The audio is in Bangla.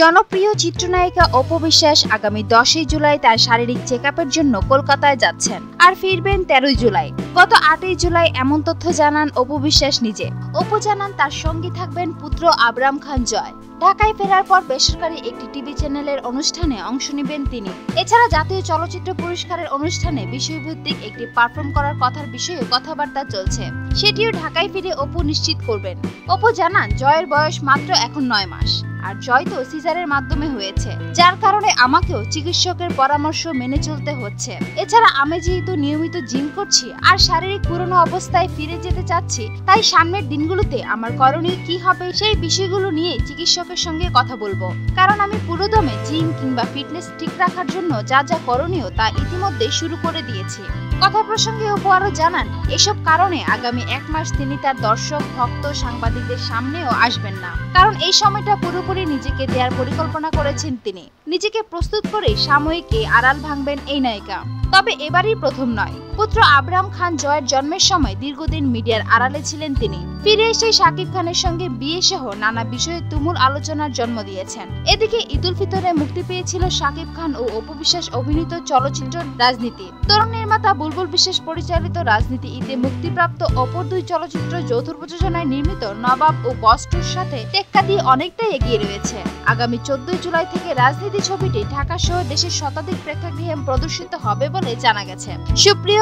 জনপ্রিয় চিত্রনায়িকা অপু বিশ্বাস আগামী দশই জুলাই তার শারীরিক চেক জন্য কলকাতায় যাচ্ছেন। আর ফিরবেন তেরোই জুলাই। গত আটই জুলাই এমন তথ্য জানান অপু বিশ্বাস নিজে। অপু জানান তার সঙ্গী থাকবেন পুত্র আবরাম খান জয়। ঢাকায় ফেরার পর বেসরকারি একটি টিভি চ্যানেলের অনুষ্ঠানে অংশ নেবেন তিনি। এছাড়া জাতীয় চলচ্চিত্র পুরস্কারের অনুষ্ঠানে বিষয়ভিত্তিক একটি পারফর্ম করার কথার বিষয়ে কথাবার্তা চলছে। সেটিও ঢাকায় ফিরে অপু নিশ্চিত করবেন। অপু জানান, জয়ের বয়স মাত্র এখন নয় মাস। আর জয় তো সিজারের মাধ্যমে হয়েছে, যার কারণে আমাকেও চিকিৎসকের পরামর্শ মেনে চলতে হচ্ছে। এছাড়া আমি যেহেতু নিয়মিত জিম করছি আর শারীরিক পুরনো অবস্থায় ফিরে যেতে চাচ্ছি, তাই সামনের দিনগুলোতে আমার করণীয় কি হবে সেই বিষয়গুলো নিয়ে চিকিৎসকের সঙ্গে কথা বলব। কারণ আমি পুরোদমে জিম কিংবা ফিটনেস ঠিক রাখার জন্য যা যা করণীয় তা ইতিমধ্যে শুরু করে দিয়েছি। কথা প্রসঙ্গে আরও জানান, এসব কারণে আগামী এক মাস তিনি তার দর্শক, ভক্ত, সাংবাদিকদের সামনেও আসবেন না। কারণ এই সময়টা পুরোপুরি নিজেকে দেওয়ার পরিকল্পনা করেছেন তিনি। নিজেকে প্রস্তুত করে সাময়িকে আড়াল ভাঙবেন এই নায়িকা। তবে এবারই প্রথম নয়। পুত্র আবরাম খান জয়ের জন্মের সময় দীর্ঘদিন মিডিয়ার আড়ালে ছিলেন তিনি। ফিরে এসে শাকিব খানের সঙ্গে বিয়ে সহ নানা বিষয়ে তুমুল আলোচনার জন্ম দিয়েছেন। এদিকে ঈদুল ফিতরে মুক্তি পেয়েছিল শাকিব খান ও অপু বিশ্বাস অভিনীত চলচ্চিত্র রাজনীতি। তরুণ নির্মাতা বুলবুল বিশ্বাস পরিচালিত রাজনীতি ঈদে মুক্তিপ্রাপ্ত অপর দুই চলচ্চিত্র যৌথ প্রযোজনায় নির্মিত নবাব ও বস্টুর সাথে টেক্কা দিয়ে অনেকটাই এগিয়ে রয়েছে। আগামী চোদ্দই জুলাই থেকে রাজনীতি ছবিটি ঢাকা সহ দেশের শতাধিক প্রেক্ষাগৃহে প্রদর্শিত হবে বলে জানা গেছে। সুপ্রিয়